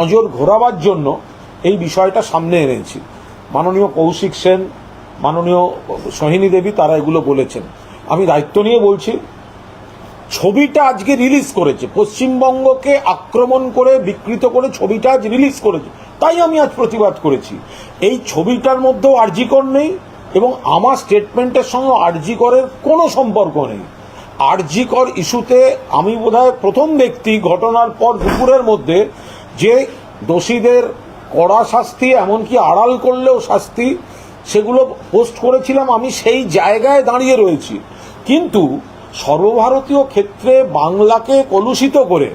নজর ঘোরাবার জন্য এই বিষয়টা সামনে এনেছি। মাননীয় কৌশিক সেন, মাননীয় সোহিনী দেবী, তারা এগুলো বলেছেন। আমি দায়িত্ব নিয়ে বলছি, ছবিটা আজকে রিলিজ করেছে। পশ্চিমবঙ্গকে আক্রমণ করে, বিকৃত করে ছবিটা আজ রিলিজ করেছে। তাই আমি আজ প্রতিবাদ করেছি। এই ছবিটার মধ্যেও আরজিকর নেই এবং আমার স্টেটমেন্টের সঙ্গে আরজিকরের কোনো সম্পর্ক নেই। আরজিকর ইস্যুতে আমি বোধহয় প্রথম ব্যক্তি ঘটনার পর দুপুরের মধ্যে যে দোষীদের কড়া শাস্তি, এমনকি আড়াল করলেও শাস্তি, সেগুলো পোস্ট করেছিলাম আমি সেই জায়গায় দাঁড়িয়ে রয়েছি। কিন্তু সর্বভারতীয় ক্ষেত্রে বাংলাকে কলুষিত করে,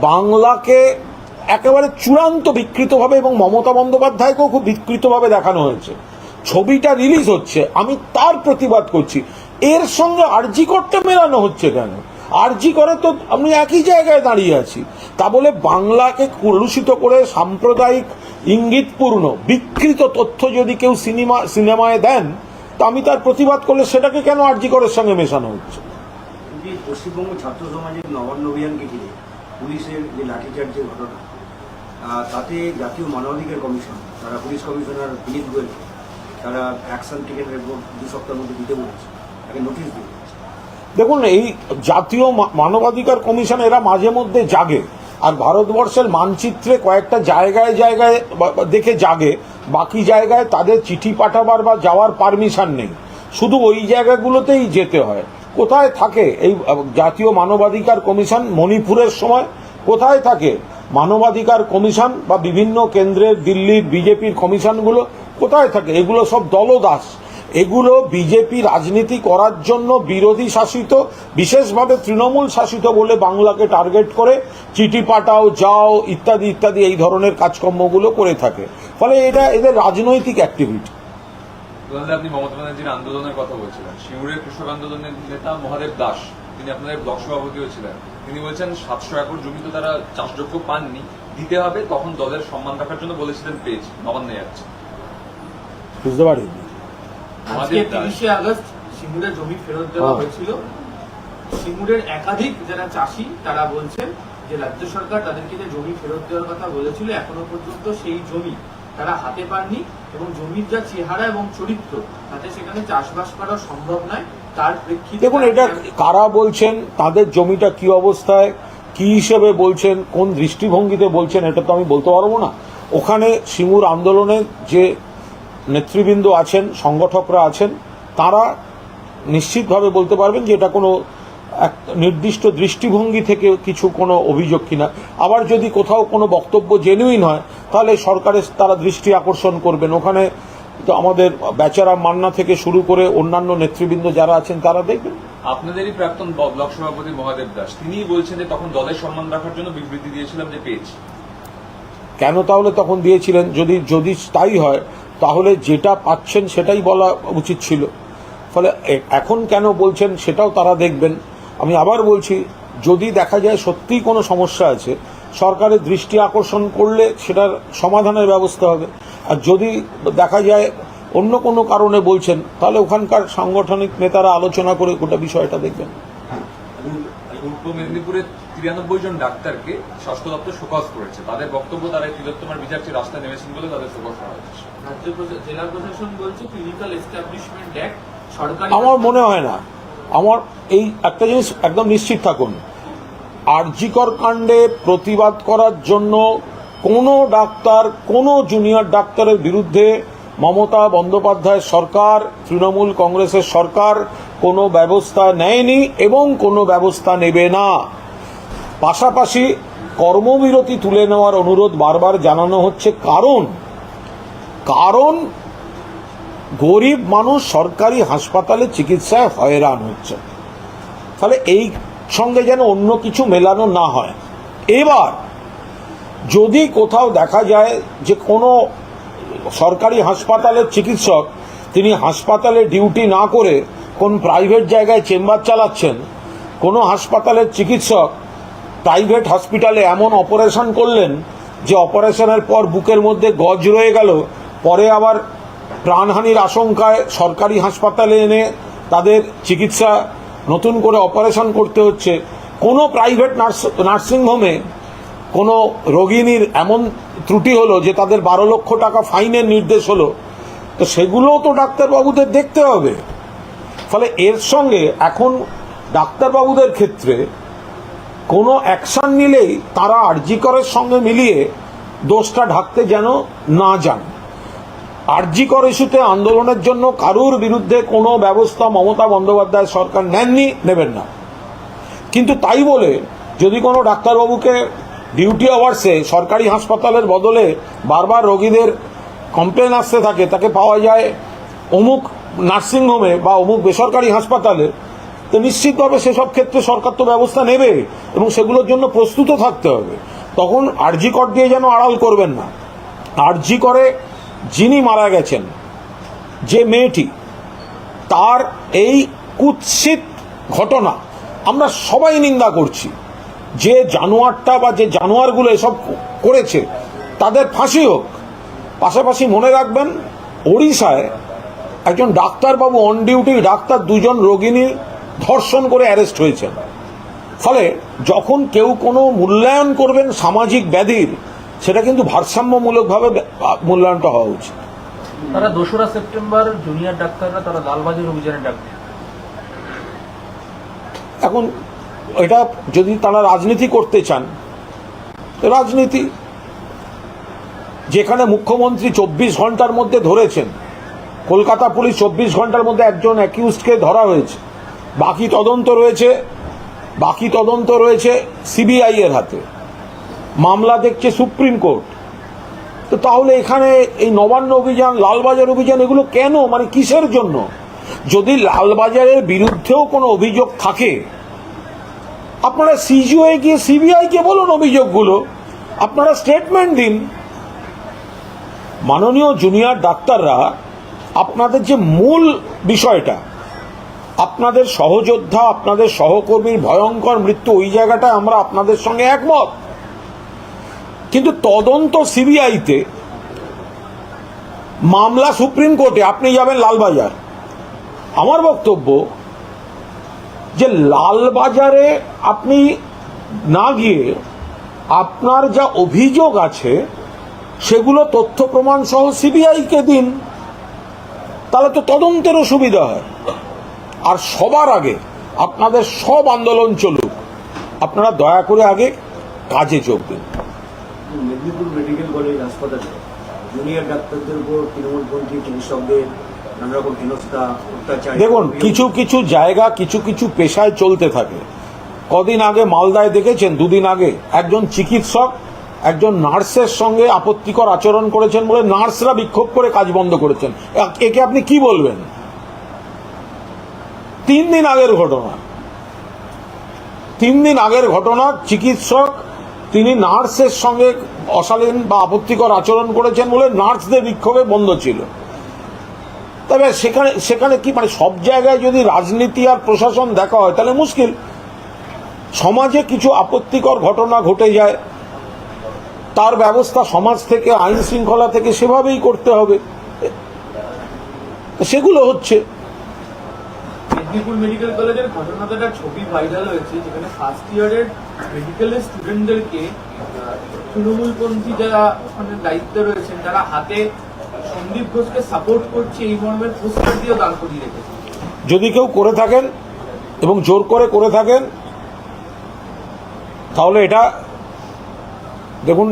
বাংলাকে একেবারে চূড়ান্ত বিকৃতভাবে এবং মমতা বন্দ্যোপাধ্যায়কেও খুব বিকৃতভাবে দেখানো হয়েছে। ছবিটা রিলিজ হচ্ছে, আমি তার প্রতিবাদ করছি। এর সঙ্গে আরজি করতে মেলানো হচ্ছে কেন? আরজি করে তো আমি একই জায়গায় দাঁড়িয়ে আছি। তা বলে বাংলাকে কলুষিত করে সাম্প্রদায়িক ইঙ্গিতপূর্ণ, বিকৃত তথ্য যদি কেউ সিনেমা, সিনেমায় দেন, তা আমি তার প্রতিবাদ করলে সেটাকে কেন আরজি করের সঙ্গে মেশানো হচ্ছে? পশ্চিমবঙ্গ ছাত্র সমাজের নবান্ন অভিযানকে ঘিরে পুলিশের যে লাঠিচার্জের ঘটনা তাতে জাতীয় মানবাধিকার কমিশন, তারা পুলিশ কমিশনার বিনীত গোয়েল, তারা অ্যাকশন রিপোর্ট দু সপ্তাহের মধ্যে দিতে বলেছে, তাকে নোটিশ দিয়ে দেখুন, এই জাতীয় মানবাধিকার কমিশন এরা মাঝে মধ্যে জাগে। আর ভারতবর্ষের মানচিত্রে কয়েকটা জায়গায় জায়গায় দেখে জাগে। বাকি জায়গায় তাদের চিঠি পাঠাবার বা যাওয়ার পারমিশন নেই। শুধু ওই জায়গাগুলোতেই যেতে হয়। কোথায় থাকে এই জাতীয় মানবাধিকার কমিশন মণিপুরের সময়? কোথায় থাকে? মানবাধিকার কমিশন বা বিভিন্ন কেন্দ্রের দিল্লির বিজেপির কমিশনগুলো কোথায় থাকে? এগুলো সব দলদাস। এগুলো বিজেপি রাজনীতি করার জন্য বিরোধী শাসিত বিশেষভাবে তৃণমূল শাসিত বলে বাংলাকে টার্গেট করে চিঠি পাঠাও যাও ইত্যাদি ইত্যাদি এই ধরনের কাজকর্মগুলো করে থাকে। ফলে এটা এদের রাজনৈতিক অ্যাক্টিভিটি আপনি মমতা ব্যানার্জির আন্দোলনের কথা বলছিলেন। সিঙ্গুরের কৃষক আন্দোলনের নেতা মহাদেব দাস তিনি আপনাদের ব্লক সভাপতিও ছিলেন তিনি বলছেন সাতশো একর জমি তো তারা চাষযোগ্য পাননি দিতে হবে তখন দলের সম্মান রাখার জন্য বলেছিলেন পেজ নবান্নে যাচ্ছে। বুঝতে পারি আজকে তিরিশে আগস্ট সিঙ্গুরের জমি ফেরত দেওয়া হ্যাঁ। হয়েছিল। সিঙ্গুরের একাধিক যারা চাষি তারা বলছেন যে রাজ্য সরকার তাদেরকে যে জমি ফেরত দেওয়ার কথা বলেছিল এখনও পর্যন্ত সেই জমি তারা হাতে পাননি এবং জমির যা চেহারা এবং চরিত্র তাতে সেখানে চাষবাস করা সম্ভব নয়। তার প্রেক্ষিতে দেখুন এটা কারা বলছেন তাদের জমিটা কি অবস্থায় কি হিসেবে বলছেন কোন দৃষ্টিভঙ্গিতে বলছেন এটা তো আমি বলতে পারব না। ওখানে সিঙ্গুর আন্দোলনে যে নেতৃবৃন্দ আছেন সংগঠকরা আছেন তারা নিশ্চিতভাবে বলতে পারবেন যে এটা কোনো এক নির্দিষ্ট দৃষ্টিভঙ্গি থেকে কিছু কোনো অভিযোগ কিনা। আবার যদি কোথাও কোনো বক্তব্য জেনুইন হয় তাহলে সরকারের তারা দৃষ্টি আকর্ষণ করবেন। ওখানে তো আমাদের বেচারা মান্না থেকে শুরু করে অন্যান্য নেতৃবৃন্দ যারা আছেন তারা দেখবেন। আপনাদেরই প্রাক্তন ব্লক সভাপতি মহাদেব দাস তিনিই বলছেন যে তখন দলের সম্মান রাখার জন্য বিবৃতি দিয়েছিলাম যে পেজ কেন তাহলে তখন দিয়েছিলেন? যদি যদি তাই হয় তাহলে যেটা পাচ্ছেন সেটাই বলা উচিত ছিল। ফলে এখন কেন বলছেন সেটাও তারা দেখবেন। আমি আবার বলছি, যদি দেখা যায় সত্যিই কোনো সমস্যা আছে, সরকারের দৃষ্টি আকর্ষণ করলে সেটার সমাধানের ব্যবস্থা হবে। আর যদি দেখা যায় অন্য কোনো কারণে বলছেন, তাহলে ওখানকার সাংগঠনিক নেতারা আলোচনা করে গোটা বিষয়টা দেখবেন। পূর্ব মেদিনীপুরে তিরানব্বই জন ডাক্তারকে স্বাস্থ্য দপ্তর শোকজ করেছে। তাদের বক্তব্য তারা তিলোত্তমার বিচার চেয়ে রাস্তায় নেমেছেন বলে তাদের শোকজ করা হচ্ছে। রাজ্য জেলা প্রশাসন বলছে ক্লিনিক্যাল এস্টাবলিশমেন্ট অ্যাক্ট সরকারি আমার মনে হয় না। আমার এই একটা জিনিস একদম নিশ্চিত থাকুন। আরজিকর কাণ্ডে প্রতিবাদ করার জন্য কোনো ডাক্তার কোনো জুনিয়র ডাক্তারের বিরুদ্ধে মমতা বন্দ্যোপাধ্যায় সরকার তৃণমূল কংগ্রেসের সরকার কোনো ব্যবস্থা নেয়নি এবং কোনো ব্যবস্থা নেবে না। পাশাপাশি কর্মবিরতি তুলে নেওয়ার অনুরোধ বারবার জানানো হচ্ছে, কারণ কারণ গরিব মানুষ সরকারি হাসপাতালে চিকিৎসায় হয়রান হচ্ছে। তাহলে এই সঙ্গে যেন অন্য কিছু মেলানো না হয়। এবার, যদি কোথাও দেখা যায় যে কোনো সরকারি হাসপাতালের চিকিৎসক, তিনি হাসপাতালে ডিউটি না করে কোন প্রাইভেট জায়গায় চেম্বার চালাচ্ছেন, কোনো হাসপাতালের চিকিৎসক প্রাইভেট হসপিটালে এমন অপারেশন করলেন যে অপারেশনের পর বুকের মধ্যে গজ রয়ে গেল, পরে আবার প্রাণহানির আশঙ্কায় সরকারি হাসপাতালে এনে তাদের চিকিৎসা নতুন করে অপারেশন করতে হচ্ছে। কোনো প্রাইভেট নার্স নার্সিংহোমে কোনো রোগিনীর এমন ত্রুটি হলো যে তাদের বারো লক্ষ টাকা ফাইনের নির্দেশ হলো, তো সেগুলোও তো ডাক্তারবাবুদের দেখতে হবে। ফলে এর সঙ্গে এখন ডাক্তারবাবুদের ক্ষেত্রে কোনো অ্যাকশন নিলেই তারা আরজিকরের সঙ্গে মিলিয়ে দোষটা ঢাকতে যেন না যান। আরজিকর ইস্যুতে আন্দোলনের জন্য কারুর বিরুদ্ধে কোনো ব্যবস্থা মমতা বন্দ্যোপাধ্যায় সরকার নেননি, নেবেন না। কিন্তু তাই বলে যদি কোনো ডাক্তারবাবুকে ডিউটি আওয়ার্সে সরকারি হাসপাতালের বদলে বারবার রোগীদের কমপ্লেন আসতে থাকে, তাকে পাওয়া যায় অমুক নার্সিংহোমে বা অমুক বেসরকারি হাসপাতালে, তো নিশ্চিতভাবে সেসব ক্ষেত্রে সরকার তো ব্যবস্থা নেবে এবং সেগুলোর জন্য প্রস্তুত থাকতে হবে। তখন আরজি কর দিয়ে যেন আড়াল করবেন না। আরজি করে যিনি মারা গেছেন, যে মেয়েটি, তার এই কুৎসিত ঘটনা আমরা সবাই নিন্দা করছি। যে জানোয়ারটা বা যে জানোয়ারগুলো এসব করেছে, তাদের ফাঁসি হোক। পাশাপাশি মনে রাখবেন, ওড়িশায় একজন ডাক্তারবাবু অন ডিউটি ডাক্তার দুজন রোগিনী ধর্ষণ করে অ্যারেস্ট হয়েছেন। ফলে যখন কেউ কোনো মূল্যায়ন করবেন সামাজিক ব্যাধির সেটা কিন্তু ভারসাম্যমূলকভাবে মূল্যায়নটা হওয়া উচিত। তারা দোসরা সেপ্টেম্বর জুনিয়র ডাক্তাররা তারা লালবাজার অভিযানে ডাক এখন এটা যদি তারা রাজনীতি করতে চান রাজনীতি যেখানে মুখ্যমন্ত্রী চব্বিশ ঘণ্টার মধ্যে ধরেছেন কলকাতা পুলিশ চব্বিশ ঘণ্টার মধ্যে একজন অ্যাকিউজকে ধরা হয়েছে। বাকি তদন্ত রয়েছে। বাকি তদন্ত রয়েছে সিবিআই এর হাতে। মামলা দেখছে সুপ্রিম কোর্ট। তো তাহলে এখানে এই নবান্ন অভিযান, লালবাজার অভিযান, এগুলো কেন? মানে কিসের জন্য? যদি লালবাজারের বিরুদ্ধেও কোনো অভিযোগ থাকে, আপনারা সিজিওয়ে গিয়ে সিবিআই কে বলুন অভিযোগগুলো। আপনারা স্টেটমেন্ট দিন। মাননীয় জুনিয়র ডাক্তাররা আপনাদের যে মূল বিষয়টা, আপনাদের সহযোদ্ধা, আপনাদের সহকর্মীর ভয়ঙ্কর মৃত্যু, ওই জায়গাটায় আমরা আপনাদের সঙ্গে একমত। কিন্তু তদন্ত সিবিআইতে মামলা সুপ্রিম কোর্টে, আপনি যাবেন লালবাজার। আমার বক্তব্য যে লালবাজারে আপনি না গিয়ে আপনার যা অভিযোগ আছে, সেগুলো তথ্য প্রমাণ সহ সিবিআইকে দিন। তাহলে তো তদন্তেরও সুবিধা হয়। আর সবার আগে আপনাদের সব আন্দোলন চলুক। আপনারা দয়া করে আগে কাজে যোগ দিন। মেদিনীপুর মেডিকেল কলেজ হাসপাতালে জুনিয়র ডাক্তারদের উপর তৃণমূলপন্থী চিকিৎসকদের নানা রকম দেখুন কিছু কিছু জায়গা কিছু কিছু পেশায় চলতে থাকে। কদিন আগে মালদায় দেখেছেন দুদিন আগে একজন চিকিৎসক একজন নার্সের সঙ্গে আপত্তিকর আচরণ করেছেন বলে নার্সরা বিক্ষোভ করে কাজ বন্ধ করেছেন। একে আপনি কি বলবেন? তিন দিন আগের ঘটনা। তিন দিন আগের ঘটনা, চিকিৎসক, তিনি নার্সের সঙ্গে অশালীন বা আপত্তিকর আচরণ করেছেন বলে নার্সদের বিক্ষোভে বন্ধ ছিল। তবে সেখানে সেখানে কি মানে সব জায়গায় যদি রাজনীতি আর প্রশাসন দেখা হয়, তাহলে মুশকিল। সমাজে কিছু আপত্তিকর ঘটনা ঘটে যায়। তার ব্যবস্থা সমাজ থেকে আইন শৃঙ্খলা থেকে সেভাবেই করতে হবে। সেগুলো হচ্ছে। মেদিনীপুর মেডিকেল কলেজের একটা ছবি ভাইরাল হয়েছে যেখানে ফার্স্ট ইয়ারের মেডিকেলের স্টুডেন্টদেরকে তৃণমূলপন্থী যারা ওখানে দায়িত্বে রয়েছেন তারা হাতে সন্দীপ ঘোষকে সাপোর্ট করছে এই মর্মের পোস্টার দিয়েও দান করিয়ে রেখেছে। যদি কেউ করে থাকেন এবং জোর করে করে থাকেন তাহলে এটা দেখুন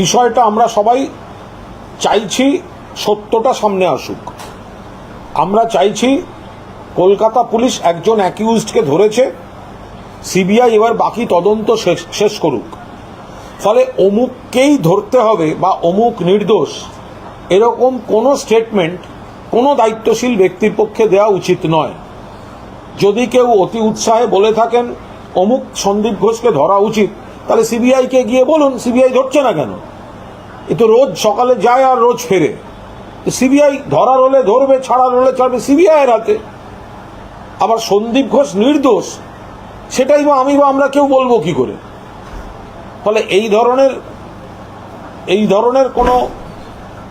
বিষয়টা আমরা সবাই চাইছি সত্যটা সামনে আসুক। আমরা চাইছি কলকাতা পুলিশ একজন অ্যাকিউজডকে ধরেছে, সিবিআই এবার বাকি তদন্ত শেষ করুক। ফলে অমুককেই ধরতে হবে বা অমুক নির্দোষ, এরকম কোনো স্টেটমেন্ট কোনো দায়িত্বশীল ব্যক্তির পক্ষে দেওয়া উচিত নয়। যদি কেউ অতি উৎসাহে বলে থাকেন, অমুক সন্দীপ ঘোষকে ধরা উচিত তাহলে সিবিআইকে গিয়ে বলুন সিবিআই ধরছে না কেন? এ তো রোজ সকালে যায় আর রোজ ফেরে। সিবিআই ধরার হলে ধরবে, ছাড়ার হলে ছাড়বে সিবিআই এর হাতে। আবার সন্দীপ ঘোষ নির্দোষ, সেটাই বা আমি বা আমরা কেউ বলব কি করে? ফলে এই ধরনের এই ধরনের কোনো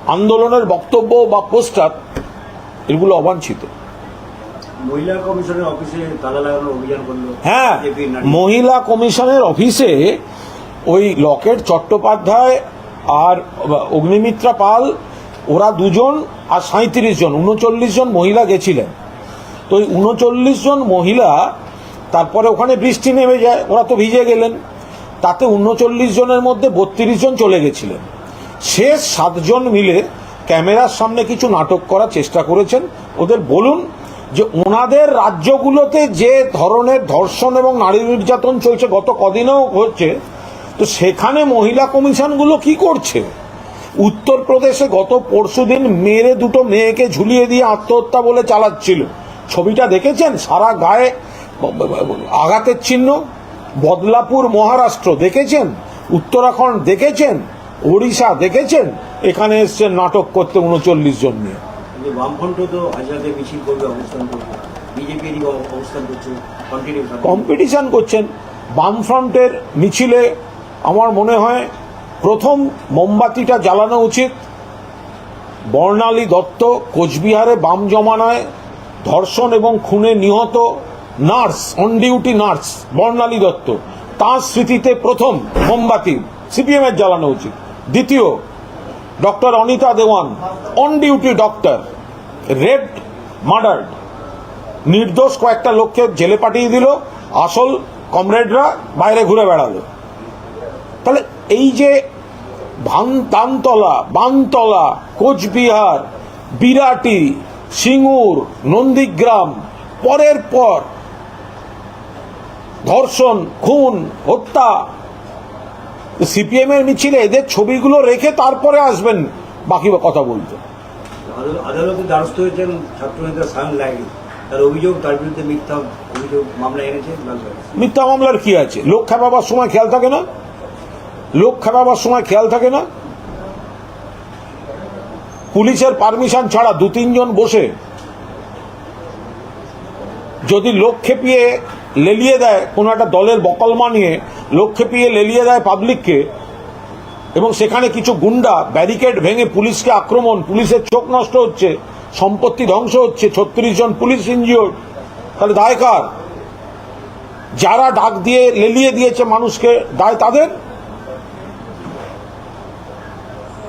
আন্দোলনের বক্তব্য বা পোস্টার এগুলো অবাঞ্ছিত। মহিলা কমিশনের অফিসে তালা লাগানোর অভিযান করল। হ্যাঁ। মহিলা কমিশনের অফিসে ওই লকেট চট্টোপাধ্যায় আর অগ্নিমিত্রা পাল ওরা দুজন আর সাঁত্রিশ জন উনচল্লিশ জন মহিলা গেছিলেন। তো ওই উনচল্লিশ জন মহিলা তারপরে ওখানে বৃষ্টি নেমে যায় ওরা তো ভিজে গেলেন। তাতে উনচল্লিশ জনের মধ্যে বত্রিশ জন চলে গেছিলেন। শেষ সাতজন মিলে ক্যামেরার সামনে কিছু নাটক করার চেষ্টা করেছেন। ওদের বলুন যে ওনাদের রাজ্যগুলোতে যে ধরনের ধর্ষণ এবং নারী নির্যাতন চলছে, গত কদিনেও হচ্ছে, তো সেখানে মহিলা কমিশনগুলো কি করছে? উত্তরপ্রদেশে গত পরশুদিন মেরে দুটো মেয়েকে ঝুলিয়ে দিয়ে আত্মহত্যা বলে চালাচ্ছিল। ছবিটা দেখেছেন? সারা গায়ে আঘাতের চিহ্ন। বদলাপুর, মহারাষ্ট্র দেখেছেন? উত্তরাখণ্ড দেখেছেন? ওড়িশা দেখেছেন? এখানে এসছেন নাটক করতে উনচল্লিশ জন নিয়ে। কিন্তু বামফ্রন্ট তো আজকে মিছিল করবে, অবস্থান করবে। বিজেপিরই অবস্থান করছে কম্পিটিশন করছেন। বামফ্রন্টের মিছিলে আমার মনে হয় প্রথম মোমবাতিটা জ্বালানো উচিত। বর্ণালী দত্ত, কোচবিহারে বাম জমানায় ধর্ষণ এবং খুনে নিহত nurse on duty nurse, Barnali Dutta. তাঁর স্মৃতিতে প্রথম মোমবাতি সিপিএম এর জ্বালানো উচিত। দ্বিতীয়, doctor Anita Dewan on duty doctor raped murdered. নির্দোষ কয়েকটা লোককে জেলে পাঠিয়ে দিল, আসল কমরেডরা বাইরে ঘুরে বেড়ালো। তাহলে এই যে তানতলা বানতলা, কোচবিহার, বিরাটি, সিঙ্গুর, নন্দীগ্রাম, পরের পর ধর্ষণ, খুন, হত্যা সিপিএম এর মিছিলে এদের ছবিগুলো রেখে তারপরে আসবেন বাকি কথা বলতে। আদাল- আদালতে দ্বারস্থ হয়েছেন ছাত্রনেতা সায়ন লাইলি তার অভিযোগ, তার বিরুদ্ধে মিথ্যা অভিযোগ, মামলা এনেছে মিথ্যা মামলার কি আছে? লোক খেপাবার সময় খেয়াল থাকে না? লোক খেপাবার সময় খেয়াল থাকে না? পুলিশের পারমিশন ছাড়া দু তিনজন বসে যদি লোক খেপিয়ে লেলিয়ে দেয়, কোনো একটা দলের বকলমা নিয়ে লোক খেপিয়ে লেলিয়ে দেয় পাবলিককে এবং সেখানে কিছু গুন্ডা ব্যারিকেড ভেঙে পুলিশকে আক্রমণ, পুলিশের চোখ নষ্ট হচ্ছে, সম্পত্তি ধ্বংস হচ্ছে, ছত্রিশ জন পুলিশ ইনজিওর্ড তাহলে দায় কার? যারা ডাক দিয়ে লেলিয়ে দিয়েছে মানুষকে, দায় তাদের?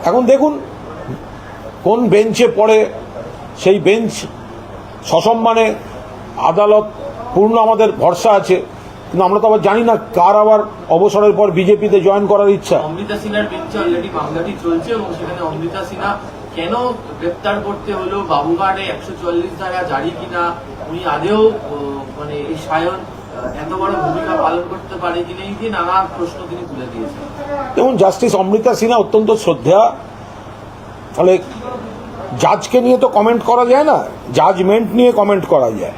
এখন দেখুন, কোন বেঞ্চে পড়ে সেই বেঞ্চ সসম্মানে আদালত, পূর্ণ আমাদের ভরসা আছে। কিন্তু আমরা তো আবার জানি না কার আবার অবসরের পর বিজেপিতে জয়েন করার ইচ্ছা। অমৃতা সিনহার বেঞ্চে অলরেডি মামলাটি চলছে এবং সেখানে অমৃতা সিনহা কেন গ্রেপ্তার করতে হলো? বাবুঘাটে একশো চল্লিশ ধারা জারি কিনা? উনি আদেও মানে এই সায়ন এত বড় ভূমিকা পালন করতে পারে কিনা? এই দিয়ে নানা প্রশ্ন তিনি তুলে দিয়েছেন। যেমন জাস্টিস অমৃতা সিনহা অত্যন্ত শ্রদ্ধা ফলে জাজকে নিয়ে তো কমেন্ট করা যায় না। জাজমেন্ট নিয়ে কমেন্ট করা যায়।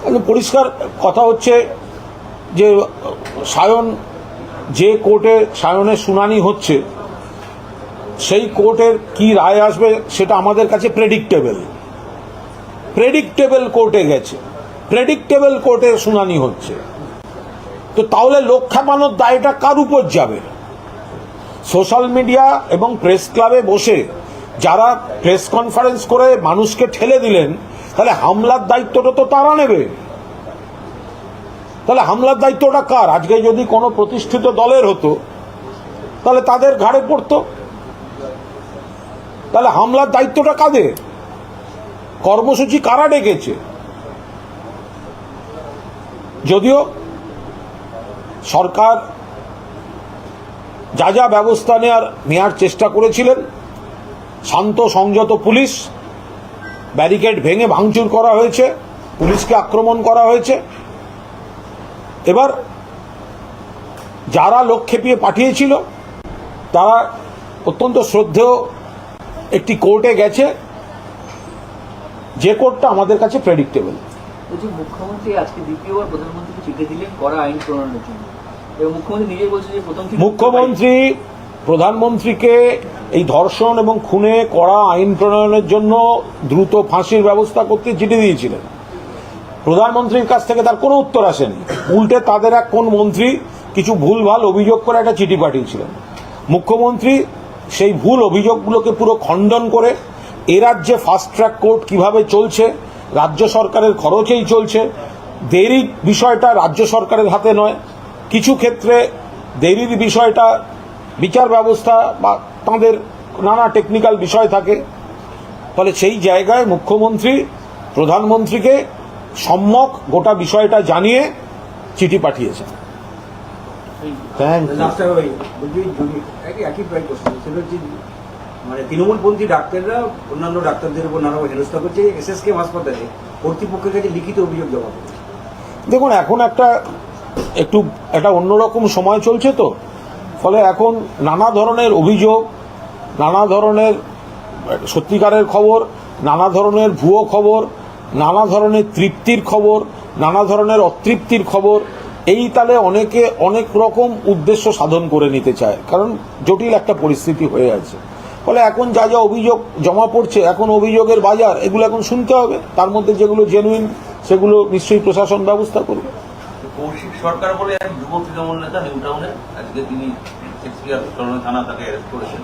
তাহলে পরিষ্কার কথা হচ্ছে যে সায়ন, যে কোর্টে সায়নের শুনানি হচ্ছে, সেই কোর্টের কি রায় আসবে সেটা আমাদের কাছে প্রেডিক্টেবল প্রেডিক্টেবল কোর্টে গেছে। প্রেডিক্টেবল কোর্টে শুনানি হচ্ছে। তো তাহলে লোক খেপানোর দায়টা কার উপর যাবে? সোশ্যাল মিডিয়া এবং প্রেস ক্লাবে বসে যারা প্রেস কনফারেন্স করে মানুষকে ঠেলে দিলেন, তাহলে হামলার দায়িত্বটা তো তারা নেবে। তাহলে হামলার দায়িত্বটা কার? আজকে যদি কোনো প্রতিষ্ঠিত দলের হতো, তাহলে তাদের ঘাড়ে পড়তো। তাহলে হামলার দায়িত্বটা কাদের? কর্মসূচি কারা ডেকেছে? যদিও সরকার যা যা ব্যবস্থা নেওয়ার নেওয়ার চেষ্টা করেছিলেন, শান্ত সংযত পুলিশ, ব্যারিকেড ভেঙে ভাঙচুর করা হয়েছে, পুলিশকে আক্রমণ করা হয়েছে এবার যারা লোক খেপিয়ে পাঠিয়েছিল তারা অত্যন্ত শ্রদ্ধেয় একটি কোর্টে গেছে। যে কোর্টটা আমাদের কাছে প্রেডিক্টেবল মুখ্যমন্ত্রী আজকে দ্বিতীয়বার প্রধানমন্ত্রীকে চিঠি দিলেন করা আইন প্রণয়নের জন্য। মুখ্যমন্ত্রী নিজে বলছে যে প্রথম মুখ্যমন্ত্রী প্রধানমন্ত্রীকে এই ধর্ষণ এবং খুনে করা আইন প্রণয়নের জন্য দ্রুত ফাঁসির ব্যবস্থা করতে চিঠি দিয়েছিলেন। প্রধানমন্ত্রীর কাছ থেকে তার কোনো উত্তর আসেনি। উল্টে তাদের এক কোন মন্ত্রী কিছু ভুলভাল অভিযোগ করে একটা চিঠি পাঠিয়েছিলেন। মুখ্যমন্ত্রী সেই ভুল অভিযোগগুলোকে পুরো খণ্ডন করে এ রাজ্যে ফাস্ট ট্র্যাক কোর্ট কীভাবে চলছে, রাজ্য সরকারের খরচেই চলছে, দেরি বিষয়টা রাজ্য সরকারের হাতে নয়। কিছু ক্ষেত্রে দেরির বিষয়টা বিচার ব্যবস্থা বা তাঁদের নানা টেকনিক্যাল বিষয় থাকে। ফলে সেই জায়গায় মুখ্যমন্ত্রী প্রধানমন্ত্রীকে সম্যক গোটা বিষয়টা জানিয়ে চিঠি হচ্ছে মানে তৃণমূলপন্থী ডাক্তাররা অন্যান্য ডাক্তারদের উপর নানা হেনস্থা করছে। এসএসকে হাসপাতালে কর্তৃপক্ষের কাছে লিখিত অভিযোগ জমা করেছে। দেখুন এখন একটা একটু একটা অন্যরকম সময় চলছে তো। ফলে এখন নানা ধরনের অভিযোগ নানা ধরনের সত্যিকারের খবর নানা ধরনের ভুয়ো খবর নানা ধরনের তৃপ্তির খবর, নানা ধরনের অতৃপ্তির খবর, এই তালে অনেকে অনেক রকম উদ্দেশ্য সাধন করে নিতে চায়। কারণ জটিল একটা পরিস্থিতি হয়ে আছে। ফলে এখন যা যা অভিযোগ জমা পড়ছে, এখন অভিযোগের বাজার, এগুলো এখন শুনতে হবে। তার মধ্যে যেগুলো জেনুইন সেগুলো নিশ্চয়ই প্রশাসন ব্যবস্থা করবে। কৌশিক সরকার বলে এক যুব তৃণমূল নেতা নিউ টাউনে, আজকে তিনি থানা তাকে অ্যারেস্ট করেছেন।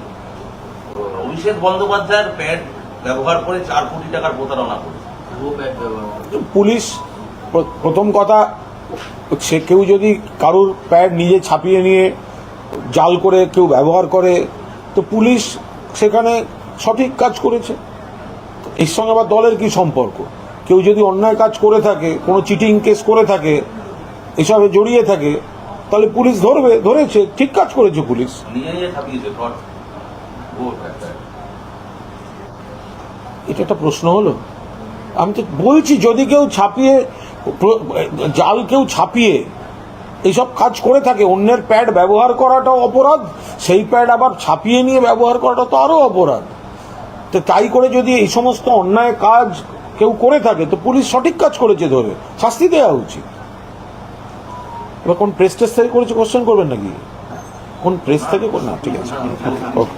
অভিষেক বন্দ্যোপাধ্যায়ের প্যাড ব্যবহার করে চার কোটি টাকার প্রতারণা করেছে। পুলিশ প্রথম কথা, সে কেউ যদি কারুর প্যাড নিজে ছাপিয়ে নিয়ে জাল করে কেউ ব্যবহার করে, তো পুলিশ সেখানে সঠিক কাজ করেছে। এর সঙ্গে আবার দলের কি সম্পর্ক? কেউ যদি অন্যায় কাজ করে থাকে, কোনো চিটিং কেস করে থাকে, এসবে জড়িয়ে থাকে, তাহলে পুলিশ ধরবে, ধরেছে, ঠিক কাজ করেছে পুলিশ। এটা একটা প্রশ্ন হলো। আমি তো বলছি যদি কেউ ছাপিয়ে জাল কেউ ছাপিয়ে এইসব কাজ করে থাকে অন্যের প্যাড ব্যবহার করাটাও অপরাধ সেই প্যাড আবার ছাপিয়ে নিয়ে ব্যবহার করাটা তো আরও অপরাধ। তো তাই করে যদি এই সমস্ত অন্যায় কাজ কেউ করে থাকে তো পুলিশ সঠিক কাজ করেছে ধরে শাস্তি দেওয়া উচিত। এবার কোন প্রেস টেস্ট থেকে করেছে কোশ্চেন করবেন নাকি? কোন প্রেস থেকে না ঠিক আছে। ওকে